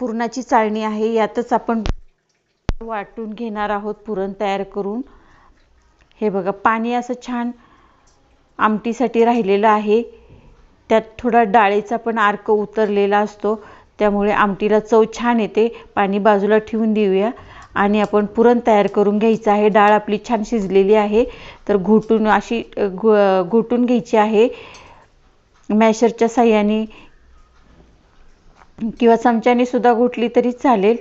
पुरणाची चाळणी आहे यातच आपण वाटून घेणार आहोत पुरण तयार करून. हे बघा पाणी असं छान आमटीसाठी राहिलेलं आहे. त्यात थोडा डाळीचा पण अर्क उतरलेला असतो. त्यामुळे आमटीला चव छान येते. पाणी बाजूला ठेवून देऊया. आणि आपण पुरण तयार करून घ्यायचं आहे. डाळ आपली छान शिजलेली आहे. तर घोटून अशी घो घोटून घ्यायची आहे. मॅशरच्या साह्याने किंवा चमच्याने सुद्धा घोटली तरी चालेल.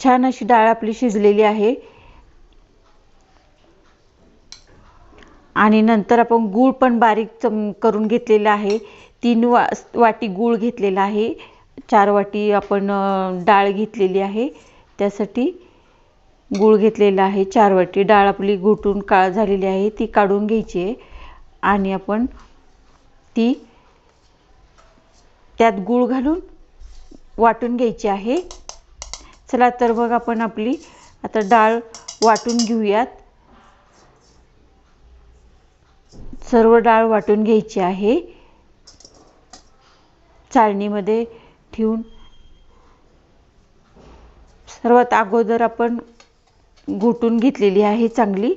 छान अशी डाळ आपली शिजलेली आहे. आणि नंतर आपण गूळ पण बारीक चम करून घेतलेला आहे. तीन वा वाटी गूळ घेतलेला आहे. चार वाटी आपण डाळ घेतलेली आहे. त्यासाठी गूळ घेतलेला आहे. चार वाटी डाळ आपली घोटून काळ झालेली आहे. ती काढून घ्यायची आहे. आणि आपण ती त्यात गूळ घालून वाटून घ्यायची आहे. चला तर मग आपण आपली आता डाळ वाटून घेऊयात. सर्व डाळ वाटून घ्यायची आहे. चाळणीमध्ये ठेवून सर्वात अगोदर आपण घोटून घेतलेली आहे चांगली.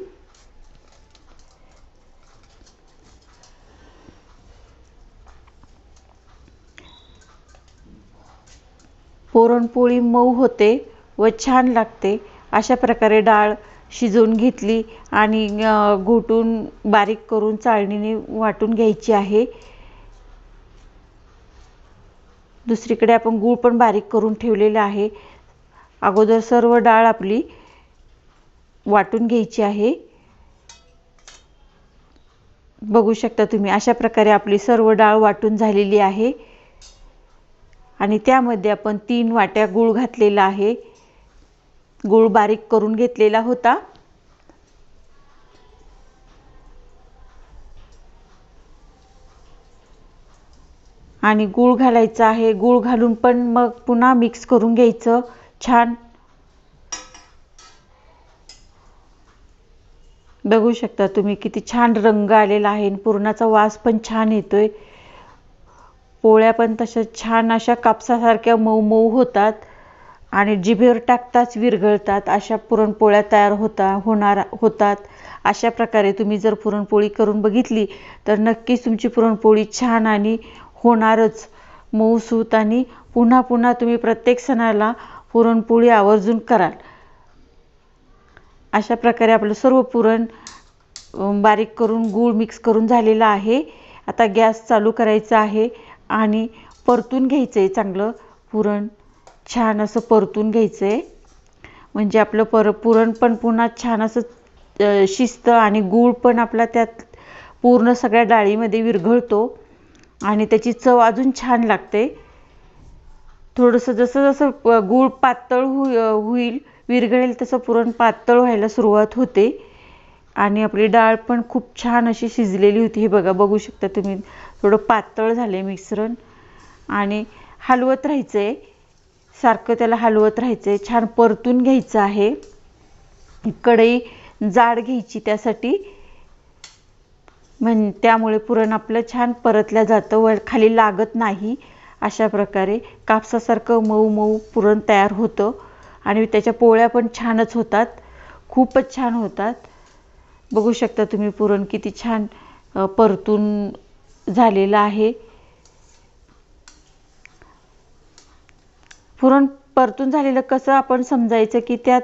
पुरणपोळी मऊ होते व छान लागते. अशा प्रकारे डाळ शिजवून घेतली आणि घोटून बारीक करून चाळणीने वाटून घ्यायची आहे. दुसरीकडे आपण गूळ पण बारीक करून ठेवलेला आहे. अगोदर सर्व डाळ आपली वाटून घ्यायची आहे. बघू शकता तुम्ही अशा प्रकारे आपली सर्व डाळ वाटून झालेली आहे. आणि त्यामध्ये आपण तीन वाट्या गूळ घातलेला आहे. गूळ बारीक करून घेतलेला होता. आणि गूळ घालायचं आहे. गूळ घालून पण मग पुन्हा मिक्स करून घ्यायचं. छान. बघू शकता तुम्ही किती छान रंग आलेला आहे पुरणाचा वास पण छान येतोय. पोळ्या पण तशा छान अशा कापसासारख्या मऊ मऊ होतात आणि जिभेवर टाकताच विरघळतात. अशा पुरणपोळ्या तयार होता होणार होतात. अशा प्रकारे तुम्ही जर पुरणपोळी करून बघितली तर नक्कीच तुमची पुरणपोळी छान आणि होणारच मऊसूत आणि पुन्हा पुन्हा तुम्ही प्रत्येक सणाला पुरणपोळी आवर्जून कराल. अशा प्रकारे आपलं सर्व पुरण बारीक करून गूळ मिक्स करून झालेलं आहे. आता गॅस चालू करायचा आहे. आणि परतून घ्यायचं आहे चांगलं पुरण. छान असं परतून घ्यायचं आहे म्हणजे आपलं पर पुरण पण पुन्हा छान असं शिजतं आणि गूळ पण आपला त्यात पूर्ण सगळ्या डाळीमध्ये विरघळतो. आणि त्याची चव अजून छान लागते. थोडंसं जसं जसं गूळ पातळ हो होईल विरघळेल तसं पुरण पातळ व्हायला सुरुवात होते. आणि आपली डाळ पण खूप छान अशी शिजलेली होती. हे बघा बघू शकता तुम्ही. थोडं पातळ झाले मिश्रण. आणि हलवत राहायचं आहे सारखं त्याला हलवत राहायचं आहे छान परतून घ्यायचं आहे. कढई जाड घ्यायची त्यासाठी. म्हण त्यामुळे पुरण आपलं छान परतल्या जातं. व खाली लागत नाही अशा प्रकारे. कापसासारखं मऊ मऊ पुरण तयार होतं. आणि त्याच्या पोळ्या पण छानच होतात. खूपच छान होतात. बघू शकता तुम्ही पुरण किती छान परतून झालेलं आहे. पुरण परतून झालेलं कसं आपण समजायचं की त्यात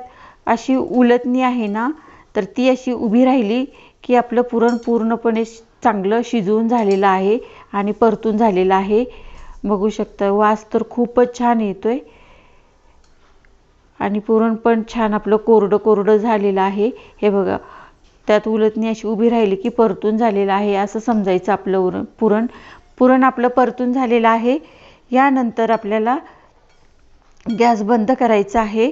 अशी उलटणी आहे ना तर ती अशी उभी राहिली की आपलं पुरण पूर्णपणे चांगलं शिजवून झालेलं आहे आणि परतून झालेलं आहे. बघू शकता वास तर खूपच छान येतोय. आणि पुरण पण छान आपलं कोरडं कोरडं झालेलं आहे. हे बघा त्यात उलटणी अशी उभी राहिली की परतून झालेलं आहे असं समजायचं आपलं उर पुरण. पुरण आपलं परतून झालेलं आहे. यानंतर आपल्याला गॅस बंद करायचा आहे.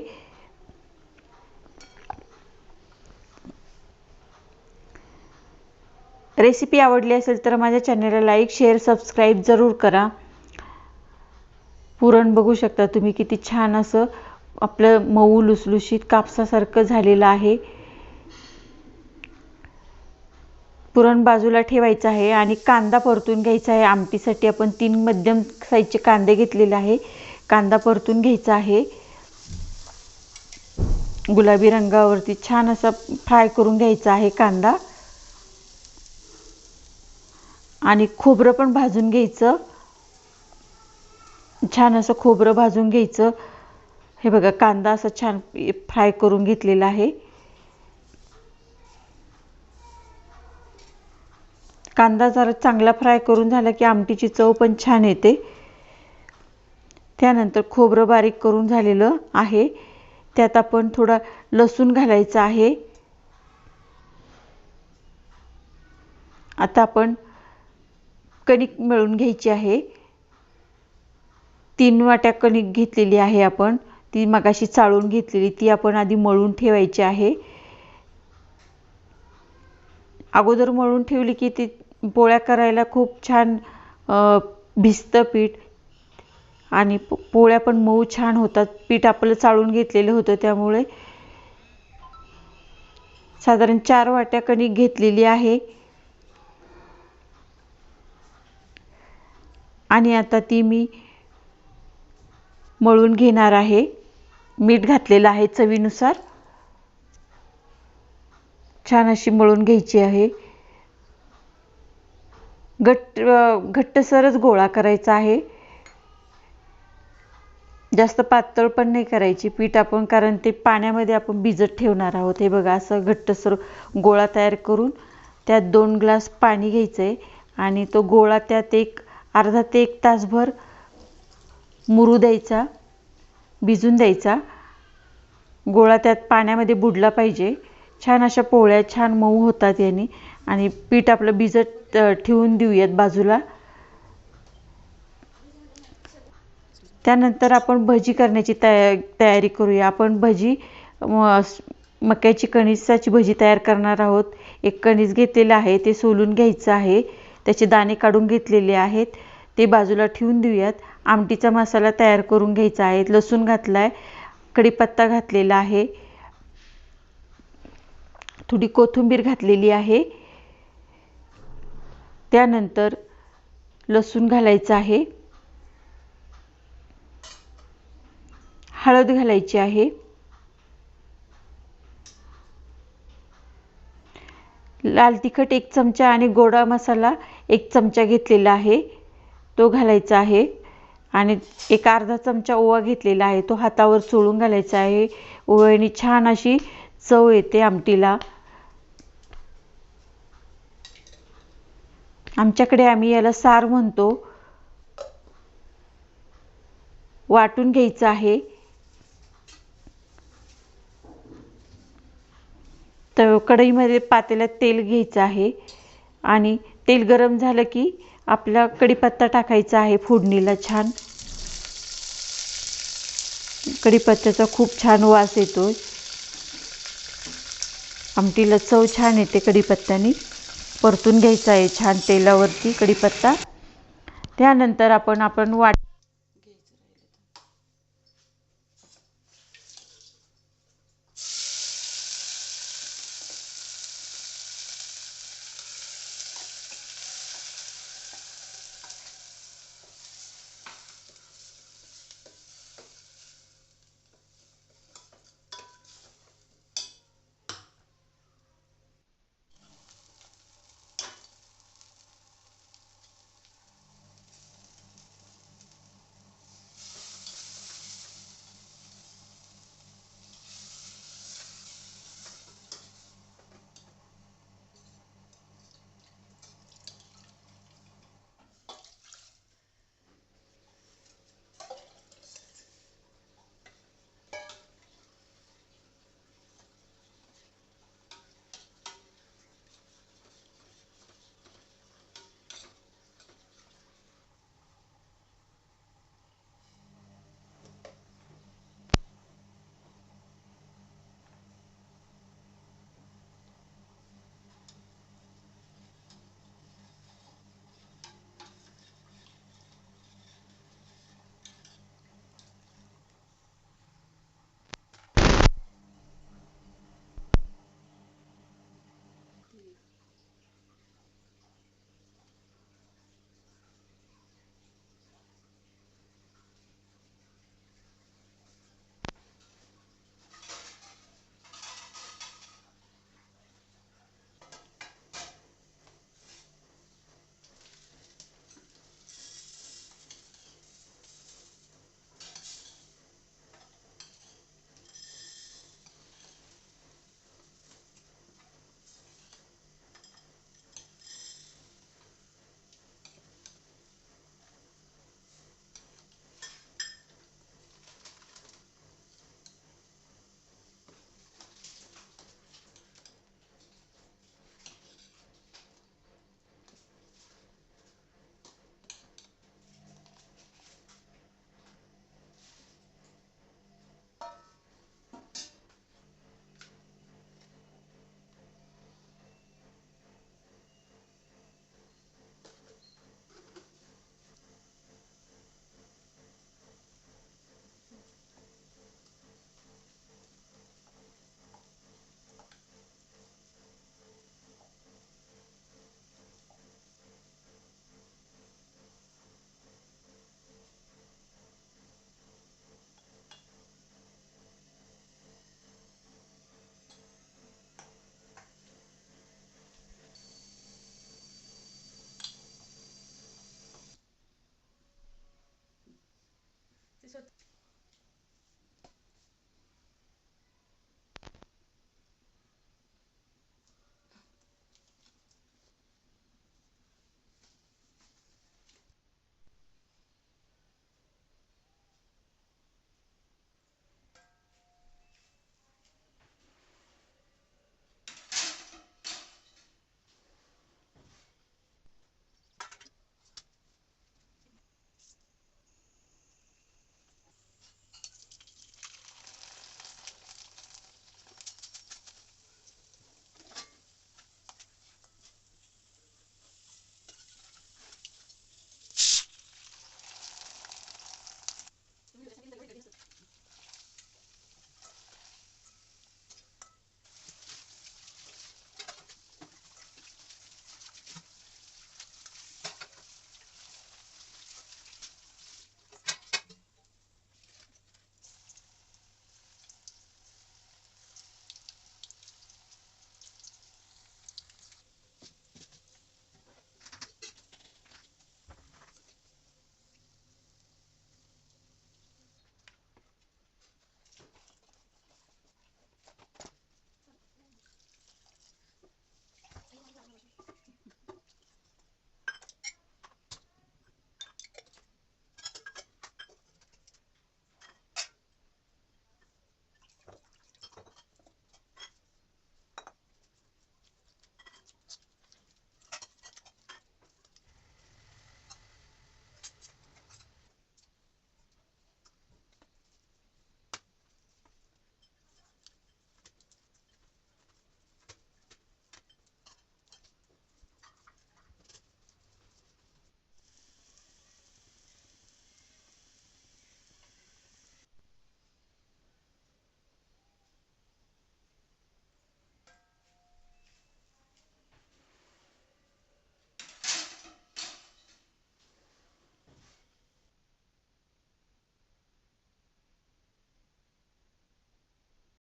रेसिपी आवडली असेल तर माझ्या चॅनलला लाईक शेअर सबस्क्राईब जरूर करा. पुरण बघू शकता तुम्ही किती छान असं आपलं मऊ लुसलुशीत कापसासारखं झालेलं आहे. पुरण बाजूला ठेवायचं आहे आणि कांदा परतून घ्यायचा आहे. आमटीसाठी आपण तीन मध्यम साईजचे कांदे घेतलेले आहे. कांदा परतून घ्यायचा आहे. गुलाबी रंगावरती छान असा फ्राय करून घ्यायचा आहे कांदा. आणि खोबरं पण भाजून घ्यायचं. छान असं खोबरं भाजून घ्यायचं. हे बघा कांदा असा छान फ्राय करून घेतलेला आहे. कांदा जरा चांगला फ्राय करून झाला की आमटीची चव पण छान येते. त्यानंतर खोबरं बारीक करून झालेलं आहे. त्यात आपण थोडा लसूण घालायचं आहे. आता आपण कणिक मळून घ्यायची आहे. तीन वाट्या कणिक घेतलेली आहे आपण. ती मगाशी चाळून घेतलेली ती आपण आधी मळून ठेवायची आहे. अगोदर मळून ठेवली की ती पोळ्या करायला खूप छान भिजतं पीठ. आणि पोळ्या पण मऊ छान होतात. पीठ आपलं चाळून घेतलेलं होतं त्यामुळे. साधारण चार वाट्या कणिक घेतलेली आहे. आणि आता ती मी मळून घेणार आहे. मीठ घातलेलं आहे चवीनुसार. छान अशी मळून घ्यायची आहे. घट्ट घट्टसरच गोळा करायचा आहे. जास्त पातळ पण नाही करायची पीठ आपण कारण ते पाण्यामध्ये आपण भिजत ठेवणार आहोत. हे बघा असं घट्टसर गोळा तयार करून त्यात दोन ग्लास पाणी घ्यायचं आहे आणि तो गोळा त्यात एक अर्धा ते एक तासभर मुरू द्यायचा भिजून द्यायचा. गोळा त्यात पाण्यामध्ये बुडला पाहिजे. छान अशा पोळ्या छान मऊ होतात याने. आणि पीठ आपलं भिजत ठेवून देऊयात बाजूला. त्यानंतर आपण भजी करण्याची तया तयारी करूया. आपण भजी मक्याची कणिसाची भजी तयार करणार आहोत. एक कणीस घेतलेलं आहे ते सोलून घ्यायचं आहे. त्याचे दाणे काढून घेतलेले आहेत. ते बाजूला ठेवून देऊयात. आमटीचा मसाला तयार करून घ्यायचा आहे. लसूण घातला आहे कढीपत्ता घातलेला आहे. थोडी कोथिंबीर घातलेली आहे. त्यानंतर लसूण घालायचं आहे. हळद घालायची आहे. लाल तिखट एक चमचा आणि गोडा मसाला एक चमचा घेतलेला आहे. तो घालायचा आहे आणि एक अर्धा चमचा ओवा घेतलेला आहे. तो हातावर चोळून घालायचा आहे. ओव्याने छान अशी चव येते आमटीला. आमच्याकडे आम्ही याला सार म्हणतो. वाटून घ्यायचं आहे. तर कढईमध्ये पातेल्यात तेल घ्यायचं आहे. आणि तेल गरम झालं की आपला कढीपत्ता टाकायचा आहे फोडणीला छान. कढीपत्त्याचा खूप छान वास येतो आमटीला चव छान येते कढीपत्त्याने. परतून घ्यायचा आहे छान तेलावरती कढीपत्ता. त्यानंतर आपण आपण वाट